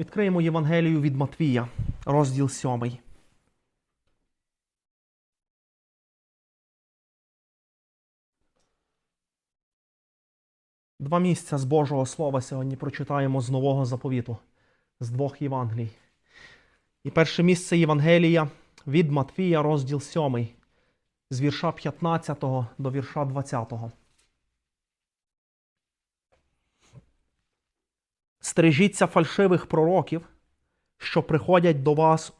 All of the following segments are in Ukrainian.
Відкриємо Євангелію від Матвія, розділ 7. Два місця з Божого Слова сьогодні прочитаємо з Нового заповіту, з двох Євангелій. І перше місце Євангелія від Матвія, розділ 7, з вірша 15 до вірша 20. Стережіться фальшивих пророків, що приходять до вас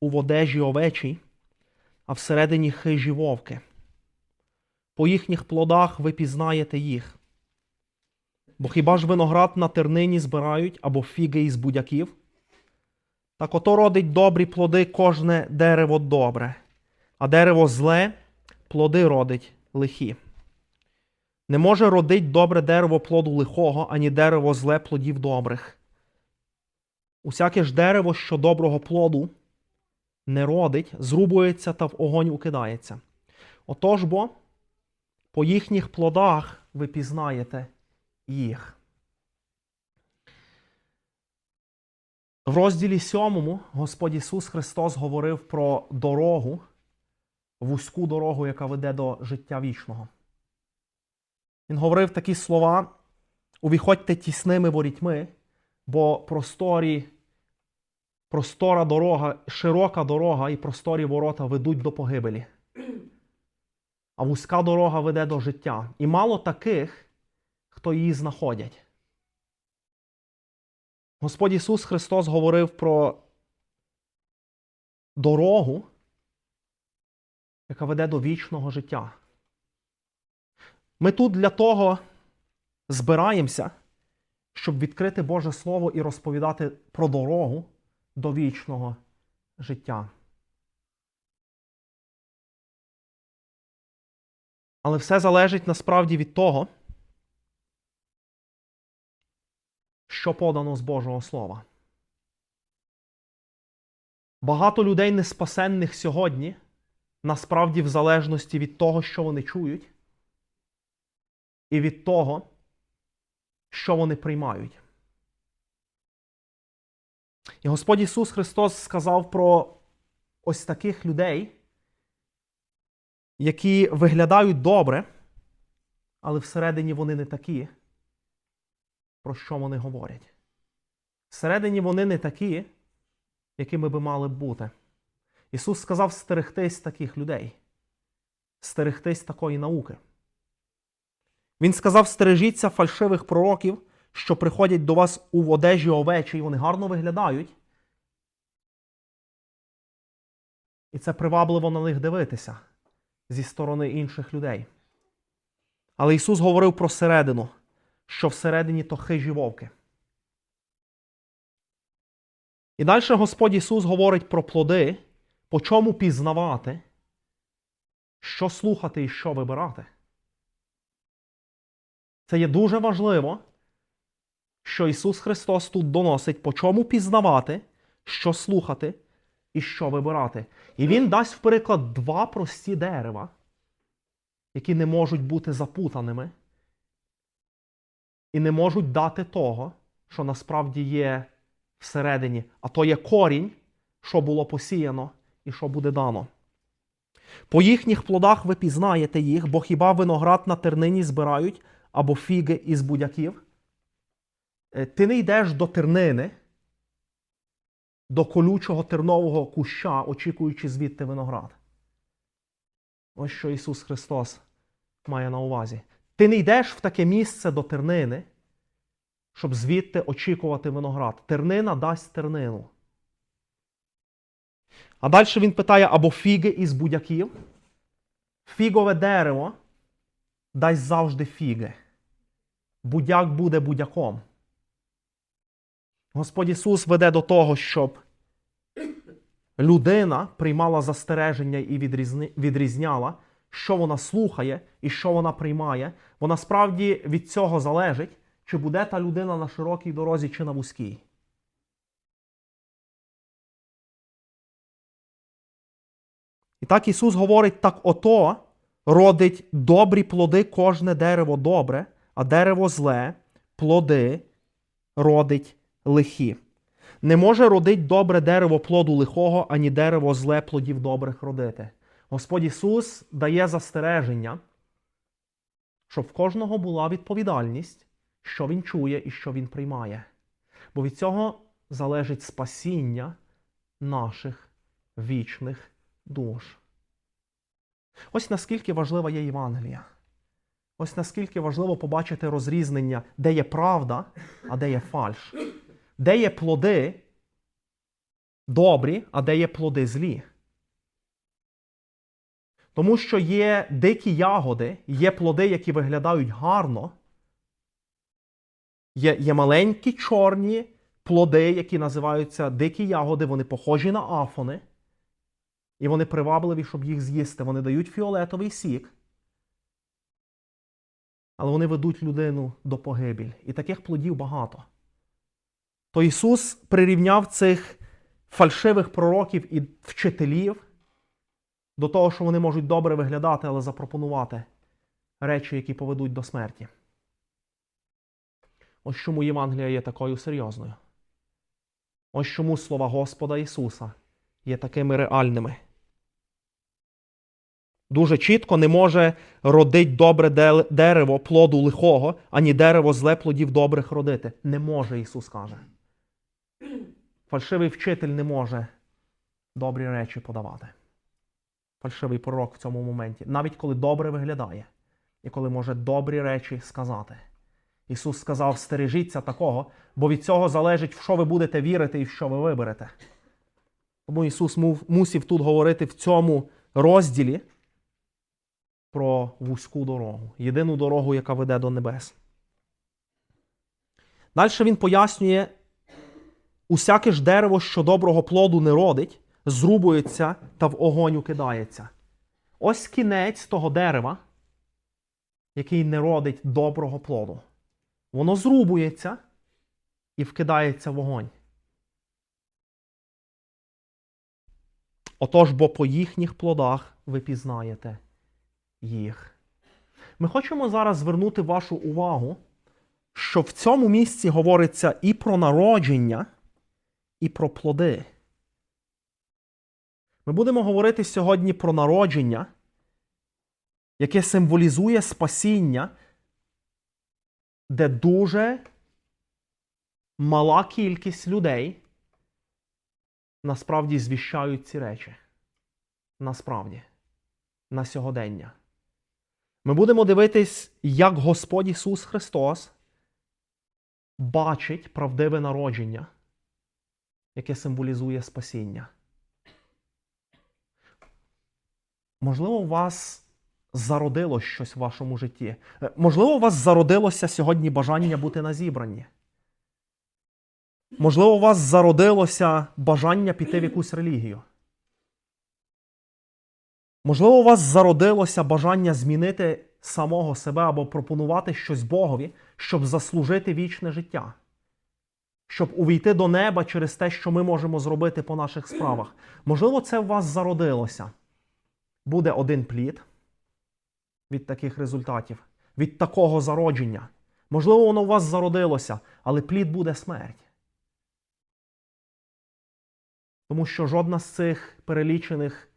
у водежі овечій, а всередині хижі вовки. По їхніх плодах ви пізнаєте їх. Бо хіба ж виноград на тернині збирають або фіги із будяків? Так ото родить добрі плоди кожне дерево добре, а дерево зле плоди родить лихі. Не може родить добре дерево плоду лихого, ані дерево зле плодів добрих. Усяке ж дерево, що доброго плоду не родить, зрубується та в огонь укидається. Отож бо по їхніх плодах ви пізнаєте їх. В розділі сьомому Господь Ісус Христос говорив про дорогу, вузьку дорогу, яка веде до життя вічного. Він говорив такі слова: увіходьте тісними ворітьми, бо просторі, простора дорога, широка дорога і просторі ворота ведуть до погибелі. А вузька дорога веде до життя. І мало таких, хто її знаходять. Господь Ісус Христос говорив про дорогу, яка веде до вічного життя. Ми тут для того збираємося, щоб відкрити Боже Слово і розповідати про дорогу до вічного життя. Але все залежить насправді від того, що подано з Божого Слова. Багато людей неспасенних сьогодні насправді в залежності від того, що вони чують, і від того, що вони приймають. І Господь Ісус Христос сказав про ось таких людей, які виглядають добре, але всередині вони не такі, про що вони говорять. Всередині вони не такі, якими би мали бути. Ісус сказав стерегтись таких людей, стерегтись такої науки. Він сказав: стережіться фальшивих пророків, що приходять до вас у одежі овечі, і вони гарно виглядають. І це привабливо на них дивитися зі сторони інших людей. Але Ісус говорив про середину, що всередині то хижі вовки. І далі Господь Ісус говорить про плоди, по чому пізнавати, що слухати і що вибирати. Це є дуже важливо, що Ісус Христос тут доносить, по чому пізнавати, що слухати і що вибирати. І Він дасть в приклад два прості дерева, які не можуть бути запутаними, і не можуть дати того, що насправді є всередині, а то є корінь, що було посіяно і що буде дано. По їхніх плодах ви пізнаєте їх, бо хіба виноград на тернині збирають або фіги із будяків? Е, Ти не йдеш до тернини, до колючого тернового куща, очікуючи звідти виноград. Ось що Ісус Христос має на увазі. Ти не йдеш в таке місце до тернини, щоб звідти очікувати виноград. Тернина дасть тернину. А далі він питає або фіги із будяків. Фігове дерево дасть завжди фіги. Будяк буде будяком. Господь Ісус веде до того, щоб людина приймала застереження і відрізняла, що вона слухає і що вона приймає. Вона справді від цього залежить, чи буде та людина на широкій дорозі, чи на вузькій. І так Ісус говорить: так ото родить добрі плоди кожне дерево добре, а дерево зле, плоди родить лихі. Не може родить добре дерево плоду лихого, ані дерево зле плодів добрих родити. Господь Ісус дає застереження, щоб в кожного була відповідальність, що він чує і що він приймає. Бо від цього залежить спасіння наших вічних душ. Ось наскільки важлива є Євангелія. Ось наскільки важливо побачити розрізнення, де є правда, а де є фальш, де є плоди добрі, а де є плоди злі. Тому що є дикі ягоди, є плоди, які виглядають гарно, є, є маленькі чорні плоди, які називаються дикі ягоди, вони похожі на афони, і вони привабливі, щоб їх з'їсти. Вони дають фіолетовий сік, але вони ведуть людину до погибель. І таких плодів багато. То Ісус прирівняв цих фальшивих пророків і вчителів до того, що вони можуть добре виглядати, але запропонувати речі, які поведуть до смерті. Ось чому Євангелія є такою серйозною. Ось чому слова Господа Ісуса є такими реальними. Дуже чітко не може родить добре дерево плоду лихого, ані дерево зле плодів добрих родити. Не може, Ісус каже. Фальшивий вчитель не може добрі речі подавати. Фальшивий пророк в цьому моменті, навіть коли добре виглядає, і коли може добрі речі сказати. Ісус сказав: стережіться такого, бо від цього залежить, в що ви будете вірити і в що ви виберете. Тому Ісус мусів тут говорити в цьому розділі про вузьку дорогу, єдину дорогу, яка веде до небес. Далі він пояснює, усяке ж дерево, що доброго плоду не родить, зрубується та в огонь укидається. Ось кінець того дерева, який не родить доброго плоду. Воно зрубується і вкидається в вогонь. Отож, бо по їхніх плодах ви пізнаєте їх. Ми хочемо зараз звернути вашу увагу, що в цьому місці говориться і про народження, і про плоди. Ми будемо говорити сьогодні про народження, яке символізує спасіння, де дуже мала кількість людей насправді звіщають ці речі. Насправді, на сьогодення. Ми будемо дивитись, як Господь Ісус Христос бачить правдиве народження, яке символізує спасіння. Можливо, у вас зародилось щось в вашому житті. Можливо, у вас зародилося сьогодні бажання бути на зібранні. Можливо, у вас зародилося бажання піти в якусь релігію. Можливо, у вас зародилося бажання змінити самого себе або пропонувати щось Богові, щоб заслужити вічне життя, щоб увійти до неба через те, що ми можемо зробити по наших справах. Можливо, це в вас зародилося. Буде один плід від таких результатів, від такого зародження. Можливо, воно у вас зародилося, але плід буде смерть. Тому що жодна з цих перелічених,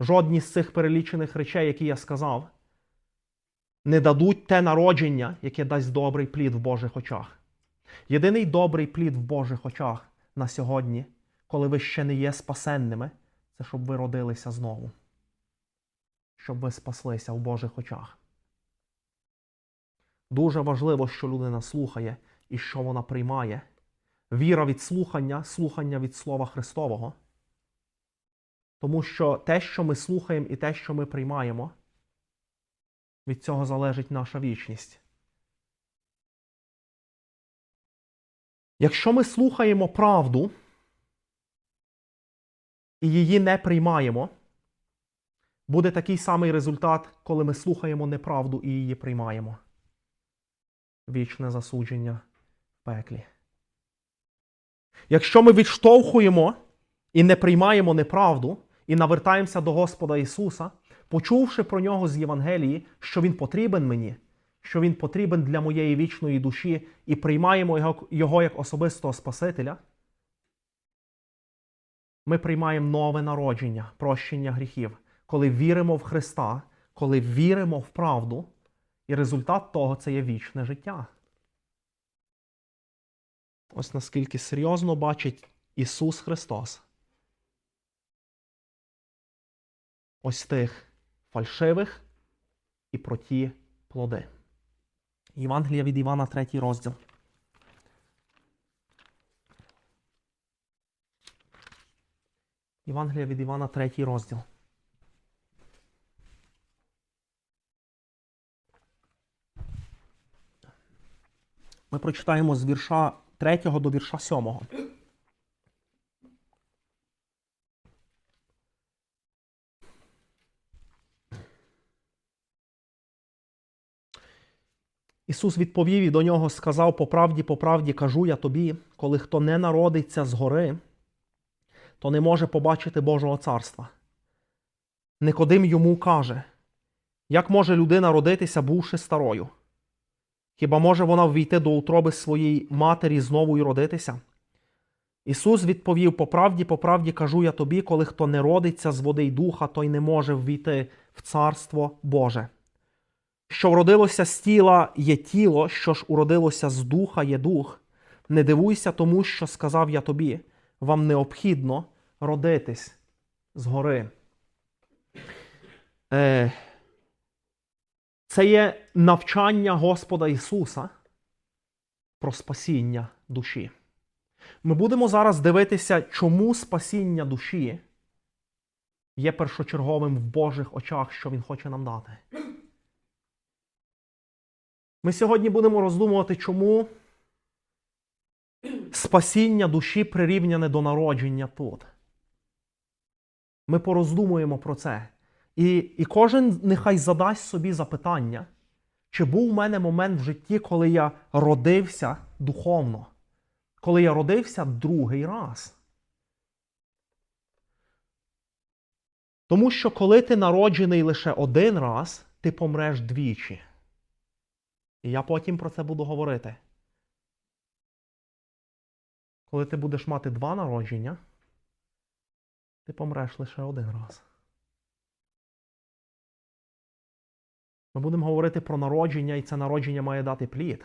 жодні з цих перелічених речей, які я сказав, не дадуть те народження, яке дасть добрий плід в Божих очах. Єдиний добрий плід в Божих очах на сьогодні, коли ви ще не є спасенними, це щоб ви родилися знову. Щоб ви спаслися в Божих очах. Дуже важливо, що людина слухає і що вона приймає. Віра від слухання, слухання від Слова Христового. Тому що те, що ми слухаємо, і те, що ми приймаємо, від цього залежить наша вічність. Якщо ми слухаємо правду і її не приймаємо, буде такий самий результат, коли ми слухаємо неправду і її приймаємо. Вічне засудження в пеклі. Якщо ми відштовхуємо і не приймаємо неправду, і навертаємося до Господа Ісуса, почувши про нього з Євангелії, що Він потрібен мені, що Він потрібен для моєї вічної душі, і приймаємо його, його як особистого Спасителя, ми приймаємо нове народження, прощення гріхів, коли віримо в Христа, коли віримо в правду, і результат того це є вічне життя. Ось наскільки серйозно бачить Ісус Христос. Ось тих фальшивих і про ті плоди. Євангелія від Івана, третій розділ. Євангелія від Івана, третій розділ. Ми прочитаємо з вірша 3 до вірша 7. Ісус відповів і до нього сказав: по правді, по правді кажу я тобі, коли хто не народиться згори, то не може побачити Божого царства. Никодим йому каже, як може людина родитися, бувши старою? Хіба може вона ввійти до утроби своєї матері знову й родитися? Ісус відповів: по правді, по правді кажу я тобі, коли хто не родиться з води й духа, той не може ввійти в Царство Боже. Що вродилося з тіла є тіло, що ж уродилося з духа є дух. Не дивуйся тому, що сказав я тобі, вам необхідно родитись згори. Е, це є навчання Господа Ісуса про спасіння душі. Ми будемо зараз дивитися, чому спасіння душі є першочерговим в Божих очах, що Він хоче нам дати. Ми сьогодні будемо роздумувати, чому спасіння душі прирівняне до народження тут. Ми пороздумуємо про це. І, і кожен нехай задасть собі запитання, чи був у мене момент в житті, коли я родився духовно, коли я родився другий раз. Тому що коли ти народжений лише один раз, ти помреш двічі. Я потім про це буду говорити. Коли ти будеш мати два народження, ти помреш лише один раз. Ми будемо говорити про народження, і це народження має дати плід.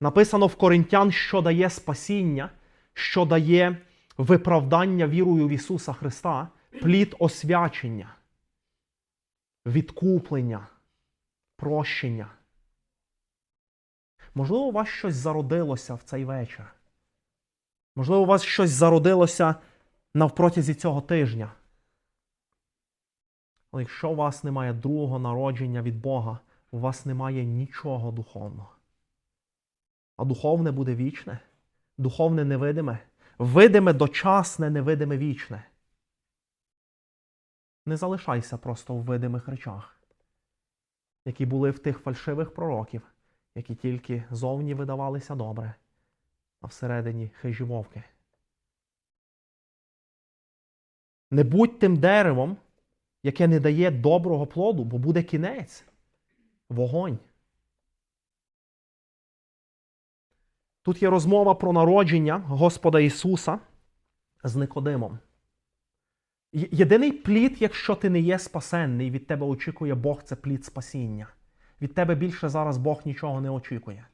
Написано в Коринтян, що дає спасіння, що дає виправдання вірою в Ісуса Христа, плід освячення, відкуплення, прощення. Можливо, у вас щось зародилося в цей вечір. Можливо, у вас щось зародилося навпротязі цього тижня. Але якщо у вас немає другого народження від Бога, у вас немає нічого духовного. А духовне буде вічне, духовне невидиме, видиме дочасне, невидиме вічне. Не залишайся просто в видимих речах, які були в тих фальшивих пророків, які тільки зовні видавалися добре, а всередині хижі вовки. Не будь тим деревом, яке не дає доброго плоду, бо буде кінець, вогонь. Тут є розмова про народження Господа Ісуса з Никодимом. Єдиний плід, якщо ти не є спасенний, від тебе очікує Бог, це плід спасіння. Від тебе більше зараз Бог нічого не очікує.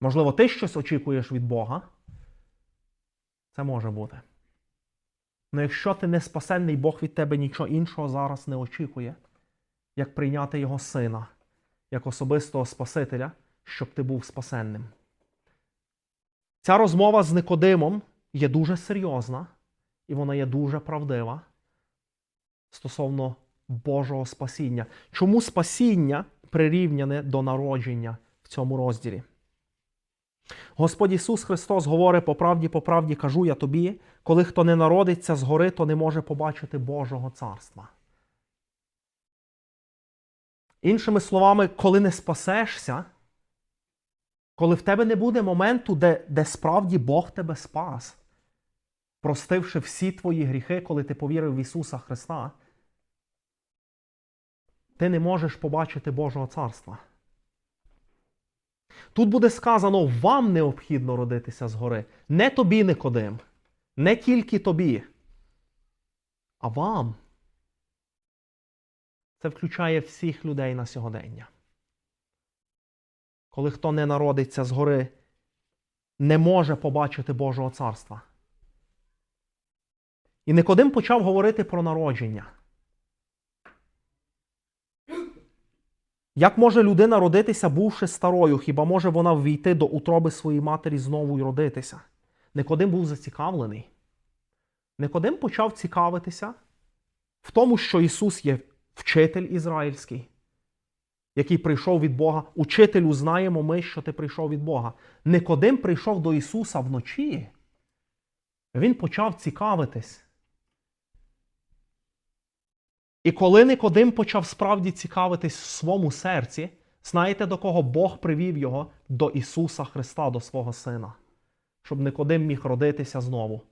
Можливо, ти щось очікуєш від Бога. Це може бути. Ну якщо ти не спасенний, Бог від тебе нічого іншого зараз не очікує, як прийняти Його сина, як особистого Спасителя, щоб ти був спасенним. Ця розмова з Никодимом є дуже серйозна і вона є дуже правдива стосовно Божого спасіння. Чому спасіння прирівняне до народження в цьому розділі? Господь Ісус Христос говорить по правді, по правді кажу я тобі, коли хто не народиться згори, то не може побачити Божого царства. Іншими словами, коли не спасешся, коли в тебе не буде моменту, де, де справді Бог тебе спас, простивши всі твої гріхи, коли ти повірив в Ісуса Христа, ти не можеш побачити Божого царства. Тут буде сказано, вам необхідно родитися згори. Не тобі, Никодим, Не тільки тобі, а вам. Це включає всіх людей на сьогодення. Коли хто не народиться згори, не може побачити Божого царства. І Никодим почав говорити про народження. Як може людина родитися, бувши старою? Хіба може вона ввійти до утроби своєї матері знову і родитися? Никодим був зацікавлений. Никодим почав цікавитися в тому, що Ісус є вчитель ізраїльський, який прийшов від Бога. Учителю знаємо ми, що ти прийшов від Бога. Никодим прийшов до Ісуса вночі. Він почав цікавитись. І коли Никодим почав справді цікавитись в своєму серці, знаєте, до кого Бог привів його? До Ісуса Христа, до свого Сина, щоб Никодим міг родитися знову,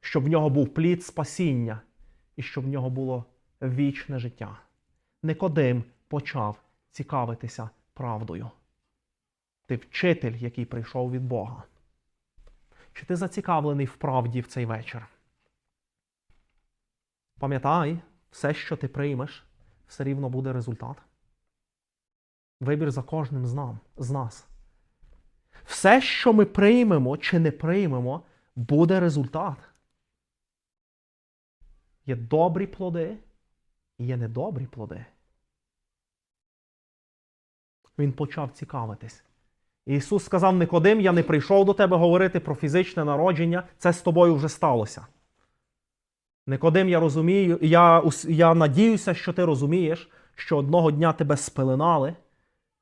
щоб в нього був плід спасіння і щоб в нього було вічне життя. Никодим почав цікавитися правдою. Ти вчитель, який прийшов від Бога. Чи ти зацікавлений в правді в цей вечір? Пам'ятай, все, що ти приймеш, все рівно буде результат. Вибір за кожним з, нам, з нас. Все, що ми приймемо чи не приймемо, буде результат. Є добрі плоди, і є недобрі плоди. Він почав цікавитись. Ісус сказав Никодим, я не прийшов до тебе говорити про фізичне народження, це з тобою вже сталося. Никодим, я розумію, я, я надіюся, що ти розумієш, що одного дня тебе спеленали,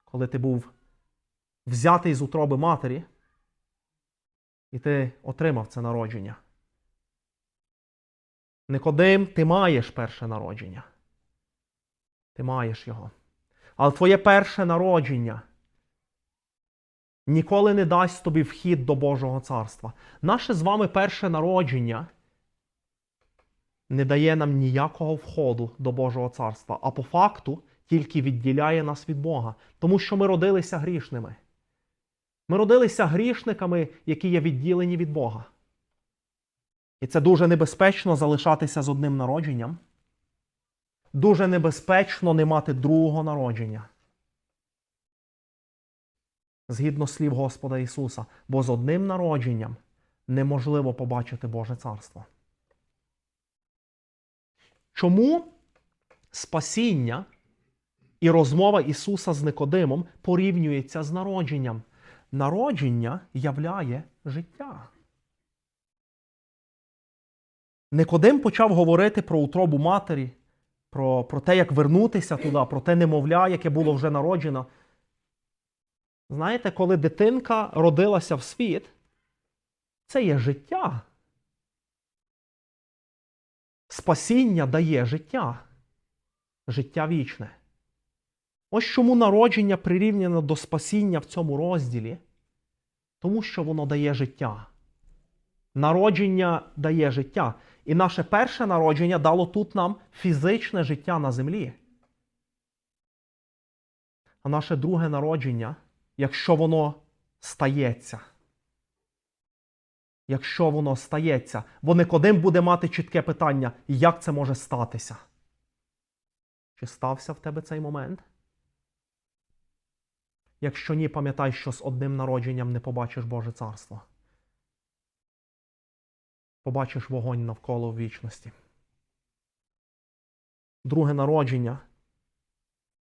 коли ти був взятий з утроби матері, і ти отримав це народження. Никодим, ти маєш перше народження. Ти маєш його. Але твоє перше народження ніколи не дасть тобі вхід до Божого царства. Наше з вами перше народження не дає нам ніякого входу до Божого царства, а по факту тільки відділяє нас від Бога, тому що ми родилися грішними. Ми родилися грішниками, які є відділені від Бога. І це дуже небезпечно залишатися з одним народженням. Дуже небезпечно не мати другого народження. Згідно слів Господа Ісуса, бо з одним народженням неможливо побачити Боже царство. Чому спасіння і розмова Ісуса з Никодимом порівнюється з народженням? Народження являє життя. Никодим почав говорити про утробу матері, про, про те, як вернутися туди, про те немовля, яке було вже народжено. Знаєте, коли дитинка родилася в світ, це є життя. Спасіння дає життя, життя вічне. Ось чому народження прирівняно до спасіння в цьому розділі, тому що воно дає життя. Народження дає життя. І наше перше народження дало тут нам фізичне життя на землі. А наше друге народження, якщо воно стається, якщо воно стається, бо Никодим буде мати чітке питання, як це може статися? Чи стався в тебе цей момент? Якщо ні, пам'ятай, що з одним народженням не побачиш Боже царство. Побачиш вогонь навколо в вічності. Друге народження,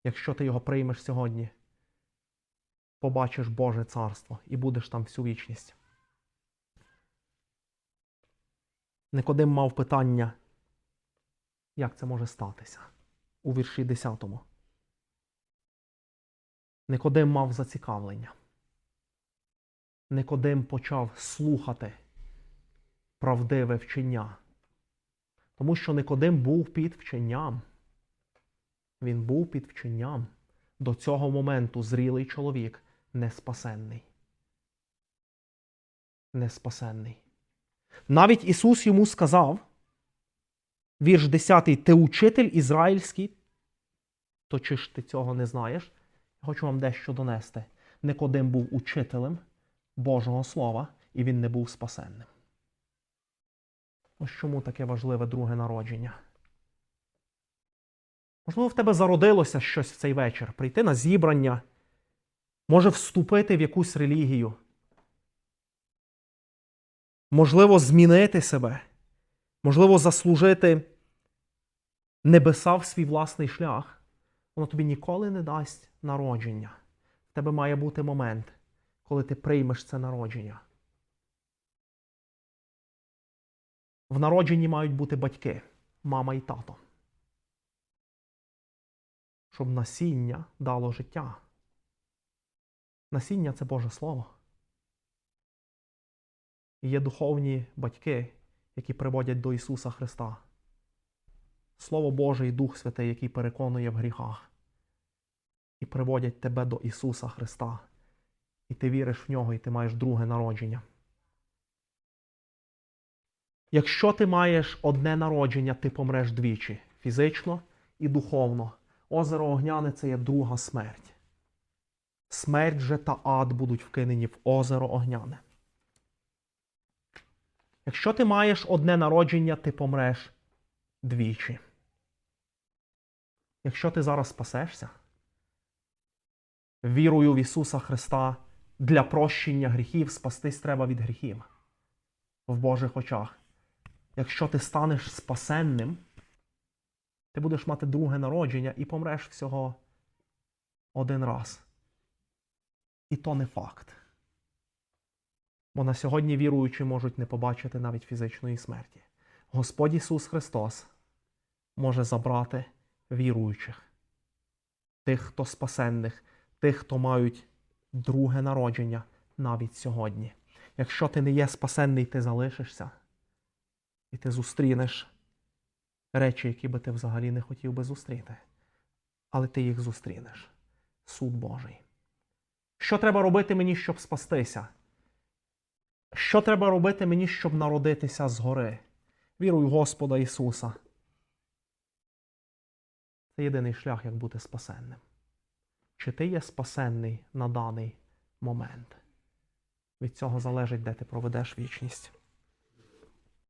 якщо ти його приймеш сьогодні, побачиш Боже царство і будеш там всю вічність. Никодим мав питання, як це може статися у вірші 10. Никодим мав зацікавлення. Никодим почав слухати правдиве вчення. Тому що Никодим був під вченням. Він був під вченням. До цього моменту зрілий чоловік неспасенний. Неспасенний. Навіть Ісус йому сказав, вірш 10, ти учитель ізраїльський, то чи ж ти цього не знаєш? Я хочу вам дещо донести. Никодим був учителем Божого Слова, і він не був спасенним. Ось чому таке важливе друге народження. Можливо, в тебе зародилося щось в цей вечір, прийти на зібрання, може вступити в якусь релігію, можливо, змінити себе, можливо, заслужити небеса в свій власний шлях. Воно тобі ніколи не дасть народження. В тебе має бути момент, коли ти приймеш це народження. В народженні мають бути батьки, мама і тато. Щоб насіння дало життя. Насіння це Боже Слово. Є духовні батьки, які приводять до Ісуса Христа. Слово Боже і Дух Святий, який переконує в гріхах, і приводять тебе до Ісуса Христа. І ти віриш в нього, і ти маєш друге народження. Якщо ти маєш одне народження, ти помреш двічі фізично і духовно. Озеро Огняне це є друга смерть. Смерть же та ад будуть вкинені в озеро Огняне. Якщо ти маєш одне народження, ти помреш двічі. Якщо ти зараз спасешся, вірою в Ісуса Христа для прощення гріхів, спастись треба від гріхів в Божих очах. Якщо ти станеш спасенним, ти будеш мати друге народження і помреш всього один раз. І то не факт. Бо на сьогодні віруючі можуть не побачити навіть фізичної смерті. Господь Ісус Христос може забрати віруючих, тих, хто спасенних, тих, хто мають друге народження навіть сьогодні. Якщо ти не є спасенний, ти залишишся, і ти зустрінеш речі, які би ти взагалі не хотів би зустріти. Але ти їх зустрінеш. Суд Божий. Що треба робити мені, щоб спастися? Що треба робити мені, щоб народитися згори? Віруй в Господа Ісуса. Це єдиний шлях, як бути спасенним. Чи ти є спасенний на даний момент? Від цього залежить, де ти проведеш вічність.